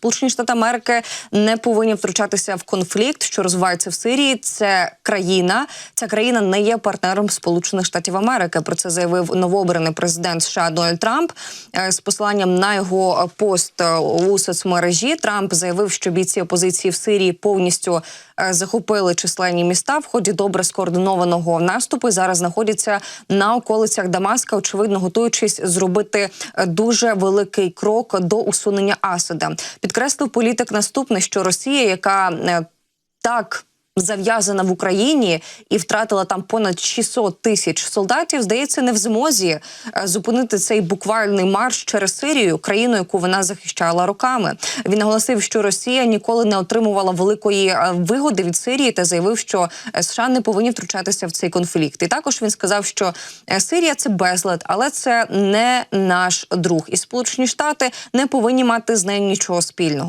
Сполучені Штати Америки не повинні втручатися в конфлікт, що розвивається в Сирії. Це країна, ця країна не є партнером Сполучених Штатів Америки. Про це заявив новообраний президент США Дональд Трамп Е, з посиланням на його пост е, у соцмережі. Трамп заявив, що бійці опозиції в Сирії повністю е, захопили численні міста в ході добре скоординованого наступу. і Зараз знаходяться на околицях Дамаска, очевидно, готуючись зробити дуже великий крок до усунення Асада. Підкреслив політик наступне, що Росія, яка е, так. Зав'язана в Україні і втратила там понад 600 тисяч солдатів. Здається, не в змозі е, зупинити цей буквальний марш через Сирію, країну, яку вона захищала роками. Він наголосив, що Росія ніколи не отримувала великої е, вигоди від Сирії та заявив, що е, США не повинні втручатися в цей конфлікт. І також він сказав, що Сирія це безлад, але це не наш друг, і Сполучені Штати не повинні мати з нею нічого спільного.